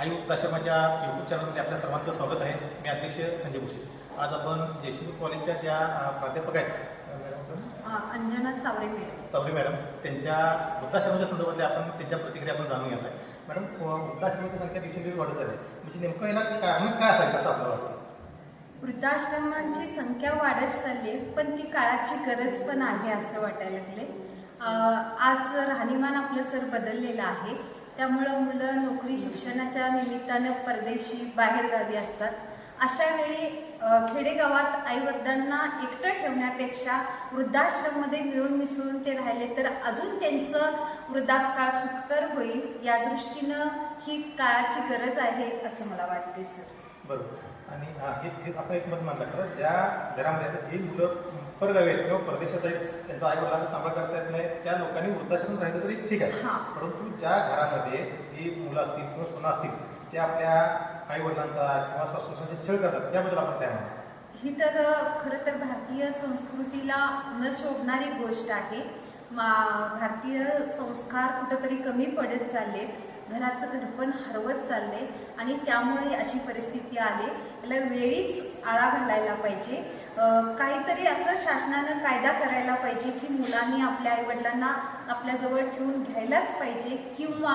आई वृद्धाश्रमाच्या YouTube चॅनलमध्ये आपल्या सर्वांचं स्वागत आहे. मी अध्यक्ष संजय भुसे आज आपण देशमुख कॉलेजच्या ज्या प्राध्यापक आहेत अंजना चावरे मॅडम. चौरे मॅडम त्यांच्या वृद्धाश्रमाच्या संदर्भातल्या आपण त्यांच्या प्रतिक्रिया आपण जाणून घेणार आहे मॅडम वृद्धाश्रमाची संख्या दिवसेंदिवस वाढत आहे म्हणजे नेमकं याला कारण काय असायचं असं आपल्याला वाटतं? वृद्धाश्रमांची संख्या वाढत चालली आहे, पण ती काळाची गरज पण आहे असं वाटायला लागले आज राहणीमान आपलं सर बदललेलं आहे. त्यामुळं मुलं नोकरी शिक्षणाच्या निमित्तानं परदेशी बाहेरगावी असतात. अशा वेळी खेडेगावात आईवडिलांना एकटं ठेवण्यापेक्षा वृद्धाश्रममध्ये मिळून मिसळून ते राहिले तर अजून त्यांचं वृद्धापकाळ सुखकर होईल या दृष्टीनं ही काळाची गरज आहे असं मला वाटते सर. बरोबर. आणि हा हे हे आपण एक मत मानलं खरं ज्या घरामध्ये आता जी मुलं परगावी आहेत किंवा परदेशात आहेत त्यांचा आई वडिलांना सांभाळ करता येत नाही त्या लोकांनी वृद्धाश्रम राहिलं तरी ठीक आहे. हां. परंतु ज्या घरामध्ये जी मुलं असतील किंवा सुना असतील ते आपल्या आई वडिलांचा किंवा सासूसांचे छळ करतात त्याबद्दल आपण काय म्हणतो ही तर खरं तर भारतीय संस्कृतीला न शोभणारी गोष्ट आहे. मा भारतीय संस्कार कुठंतरी कमी पडत चाललेत घराचं घरपण हरवत चालले आणि त्यामुळे अशी परिस्थिती आली. याला वेळीच आळा घालायला पाहिजे. काहीतरी असं शासनानं कायदा करायला पाहिजे की मुलांनी आपल्या आईवडिलांना आपल्याजवळ ठेवून घ्यायलाच पाहिजे किंवा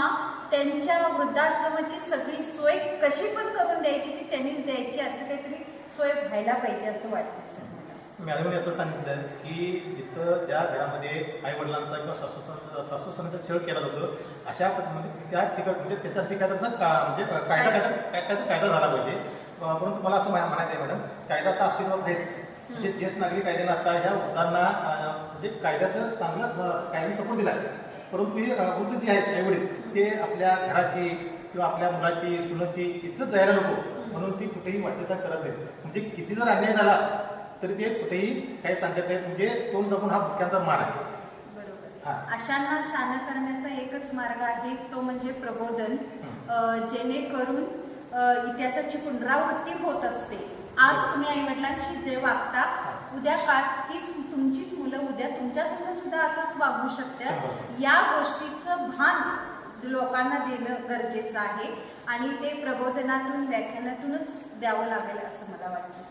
त्यांच्या वृद्धाश्रमाची सगळी सोय कशी पण करून द्यायची ती त्यांनीच द्यायची असं काहीतरी सोय व्हायला पाहिजे असं वाटतं सर. मॅडमने आता सांगितलं की जिथं ज्या घरामध्ये आई वडिलांचा किंवा सासूसांचा सासूसांचा छळ केला जातो अशा म्हणजे त्या ठिकाणी म्हणजे त्याच्यासाठी काय तसं का म्हणजे कायदा कायदा. काय काय कायदा झाला पाहिजे. परंतु मला असं म्हणायचं आहे मॅडम कायदा आता अस्तित्वात आहेच. म्हणजे ज्येष्ठ नागरिक कायद्यानं आता ह्या वृद्धांना म्हणजे कायद्याचं चांगलं कायद्याने सपोर्ट दिला. परंतु हे वृद्ध जे आहेत आईवडील ते आपल्या घराची किंवा आपल्या मुलाची सुनाची इज्जत जायला नको. म्हणून ती कुठेही वाच्यता करत नाहीत. म्हणजे किती जर अन्याय झाला तरी ते कुठेही काही सांगत नाहीत. म्हणजे तोंड दाबून हा भुक्यांचा मार आहे. बरोबर. अशांना शान करण्याचा एकच मार्ग आहे तो म्हणजे प्रबोधन. जेणेकरून इतिहासाची पुनरावृत्ती होत असते. आज तुम्ही आई वडिलांशी जे वागता उद्या काळ तीच तुमचीच मुलं उद्या तुमच्या सुद्धा असंच वागू शकतात या गोष्टीचं भान लोकांना देणं गरजेचं आहे आणि ते प्रबोधनातून व्याख्यानातूनच द्यावं लागेल असं मला वाटतं